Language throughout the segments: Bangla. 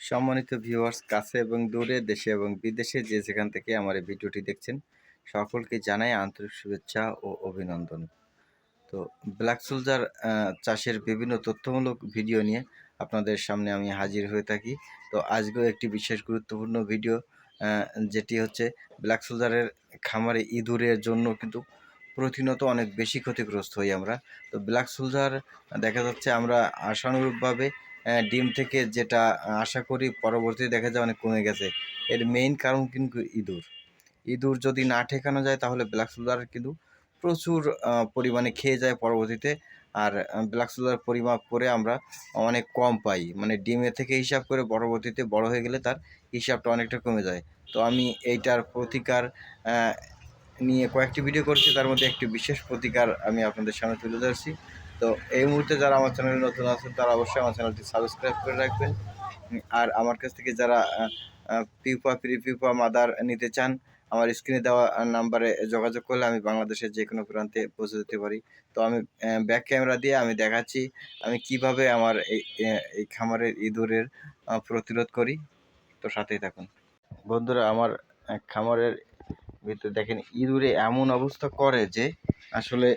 সম্মানিত ভিউয়ার্স কাছে এবং দূরে, দেশে এবং বিদেশে যে যেখান থেকে আমার এই ভিডিওটি দেখছেন, সকলকে জানাই আন্তরিক শুভেচ্ছা ও অভিনন্দন। তো ব্ল্যাক সোলজার চাষের বিভিন্ন তথ্যমূলক ভিডিও নিয়ে আপনাদের সামনে আমি হাজির হয়ে থাকি। তো আজকেও একটি বিশেষ গুরুত্বপূর্ণ ভিডিও যেটি হচ্ছে ব্ল্যাক সোলজারের খামারে ইঁদুরের জন্য কিন্তু প্রতিনিয়ত অনেক বেশি ক্ষতিগ্রস্ত হই আমরা। তো ব্ল্যাক সোলজার দেখা যাচ্ছে আমরা আশানুরূপভাবে ডিম থেকে যেটা আশা করি পরবর্তীতে দেখা যায় অনেক কমে গেছে। এর মেইন কারণ কিন্তু ইঁদুর। ইঁদুর যদি না ঠেকানো যায় তাহলে ব্ল্যাক সোলজার কিন্তু প্রচুর পরিমাণে খেয়ে যায় পরবর্তীতে। আর ব্ল্যাক সোলজার পরিমাপ করে আমরা অনেক কম পাই। মানে ডিমে থেকে হিসাব করে পরবর্তীতে বড় হয়ে গেলে তার হিসাবটা অনেকটা কমে যায়। তো আমি এইটার প্রতিকার নিয়ে কয়েকটি ভিডিও করছি। তার মধ্যে একটি বিশেষ প্রতিকার আমি আপনাদের সামনে তুলে ধরছি। তো এই মুহূর্তে যারা আমার চ্যানেলে নতুন আছেন, তারা অবশ্যই আমার চ্যানেলটি সাবস্ক্রাইব করে রাখবেন। আর আমার কাছ থেকে যারা পিউপা প্রি পিউপা মাদার নিতে চান, আমার স্ক্রিনে দেওয়া নাম্বারে যোগাযোগ করলে আমি বাংলাদেশের যে কোনো প্রান্তে পৌঁছে দিতে পারি। তো আমি ব্যাক ক্যামেরা দিয়ে আমি দেখাচ্ছি, আমি কীভাবে আমার এই এই খামারের ইঁদুরের প্রতিরোধ করি। তো সাথেই থাকুন। বন্ধুরা, আমার খামারের ভিতরে দেখেন, ইঁদুরে এমন অবস্থা করে যে, আসলে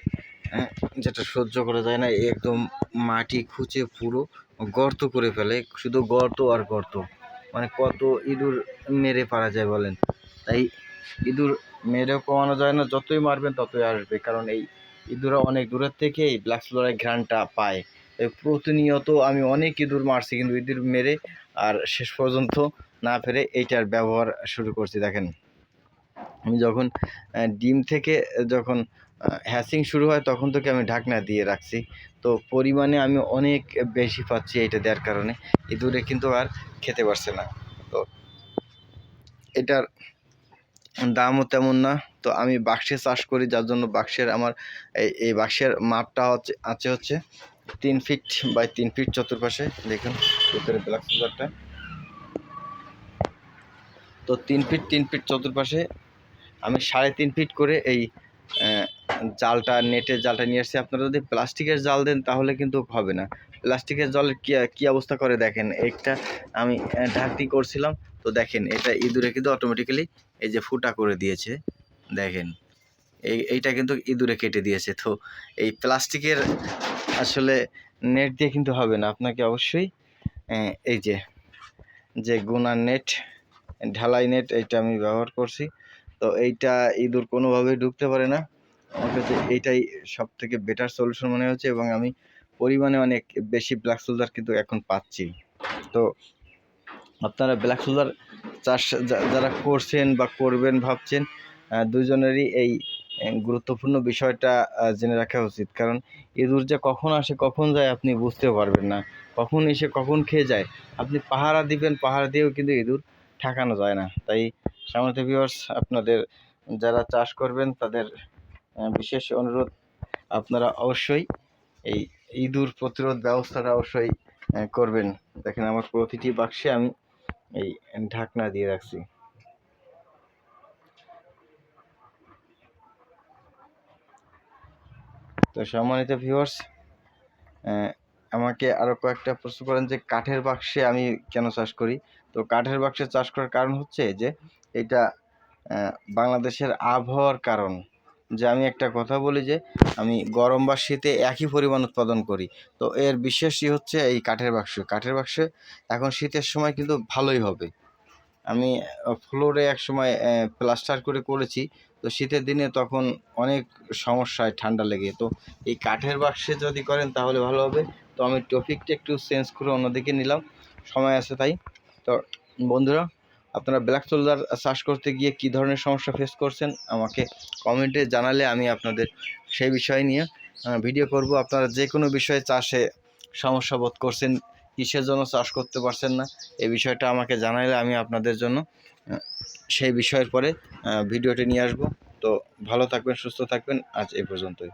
যেটা সহ্য করা যায় না, একদম মাটি খুঁচে পুরো গর্ত করে ফেলে, শুধু গর্ত আর গর্ত। মানে কত ইঁদুর মেরে পারা যায় বলেন? তাই ইঁদুর মেরেও কমানো যায় না, যতই মারবেন ততই আসবে, কারণ এই ইঁদুরা অনেক দূরের থেকে এই ব্ল্যাক ফ্লোরাই ঘ্রাণটা পায়। প্রতিনিয়ত আমি অনেক ইঁদুর মারছি, কিন্তু ইঁদুর মেরে আর শেষ পর্যন্ত না ফেরে এইটার ব্যবহার শুরু করছি, দেখেন। আমি যখন ডিম থেকে যখন হ্যাচিং শুরু হয়, তখন থেকে আমি ঢাকনা দিয়ে রাখছি। তো পরিমাণে আমি অনেক বেশি পাচ্ছি এটা দেওয়ার কারণে। ইঁদুরে কিন্তু আর খেতে পারছে না। তো এটার দামও তেমন না। তো আমি বাক্সে চাষ করি, যার জন্য বাক্সের আমার এই বাক্সের মাপটা হচ্ছে, আছে হচ্ছে তিন ফিট বাই তিন ফিট চতুর্পাশে। দেখুন, ভিতরে ব্ল্যাক সুগারটা তো তিন ফিট তিন ফিট চতুর্পাশে আমি সাড়ে তিন ফিট করে এই জালটা, নেটের জালটা নিয়ে আসছি। আপনারা যদি প্লাস্টিকের জাল দেন তাহলে কিন্তু হবে না। প্লাস্টিকের জলের কী কী অবস্থা করে দেখেন? একটা আমি ঢাকনি করছিলাম। তো দেখেন, এটা ইঁদুরে কিন্তু অটোমেটিক্যালি এই যে ফুটা করে দিয়েছে। দেখেন, এই, এইটা কিন্তু ইঁদুরে কেটে দিয়েছে। তো এই প্লাস্টিকের আসলে নেট দিয়ে কিন্তু হবে না। আপনাকে অবশ্যই এই যে যে গুনার নেট, ঢালাই নেট, এইটা আমি ব্যবহার করছি। তো এইটা ইঁদুর কোনোভাবেই ঢুকতে পারে না। আমার কাছে এইটাই সব থেকে বেটার সলিউশন মনে হচ্ছে এবং আমি পরিমাণে অনেক বেশি ব্ল্যাক সোলজার কিন্তু এখন পাচ্ছি। তো আপনারা ব্ল্যাক সোলজার চাষ যারা করছেন বা করবেন ভাবছেন দুজনেরই এই গুরুত্বপূর্ণ বিষয়টা জেনে রাখা উচিত। কারণ ইঁদুর যে কখন আসে, কখন যায় আপনি বুঝতে পারবেন না। কখন এসে কখন খেয়ে যায়। আপনি পাহারা দিবেন, পাহারা দিয়েও কিন্তু ইঁদুর ঠেকানো যায় না। তাই সামনে ভিউয়ার্স আপনাদের যারা চাষ করবেন, তাদের বিশেষ অনুরোধ আপনারা অবশ্যই এই ইঁদুর প্রতিরোধ ব্যবস্থাটা অবশ্যই করবেন। দেখেন আমার প্রতিটি বাক্সে আমি এই ঢাকনা দিয়ে রাখছি। তো সম্মানিত ভিউয়ার্স আমাকে আরও কয়েকটা প্রশ্ন করেন যে কাঠের বাক্সে আমি কেন চাষ করি? তো কাঠের বাক্সে চাষ করার কারণ হচ্ছে যে এটা বাংলাদেশের আবহাওয়ার কারণ। যে আমি একটা কথা বলি যে আমি গরম বা শীতে একই পরিমাণ উৎপাদন করি। তো এর বিশেষই হচ্ছে এই কাঠের বাক্স। কাঠের বাক্সে এখন শীতের সময় কিন্তু ভালোই হবে। আমি ফ্লোরে এক সময় প্লাস্টার করে করেছি। তো শীতের দিনে তখন অনেক সমস্যায় ঠান্ডা লেগে। তো এই কাঠের বাক্সে যদি করেন তাহলে ভালো হবে। তো আমি টপিকটা একটু চেঞ্জ করে অন্যদিকে নিলাম। সময় আছে তাই। তো বন্ধুরা আপনারা ব্ল্যাক সোলজার চাষ করতে গিয়ে কী ধরনের সমস্যা ফেস করছেন, আমাকে কমেন্টে জানালে আমি আপনাদের সেই বিষয় নিয়ে ভিডিও করব। আপনারা যে কোনো বিষয়ে চাষে সমস্যা বোধ করছেন, কিসের জন্য চাষ করতে পারছেন না, এই বিষয়টা আমাকে জানালে আমি আপনাদের জন্য সেই বিষয়ের পরে ভিডিওটি নিয়ে আসব। তো ভালো থাকবেন, সুস্থ থাকবেন, আজ এই পর্যন্তই।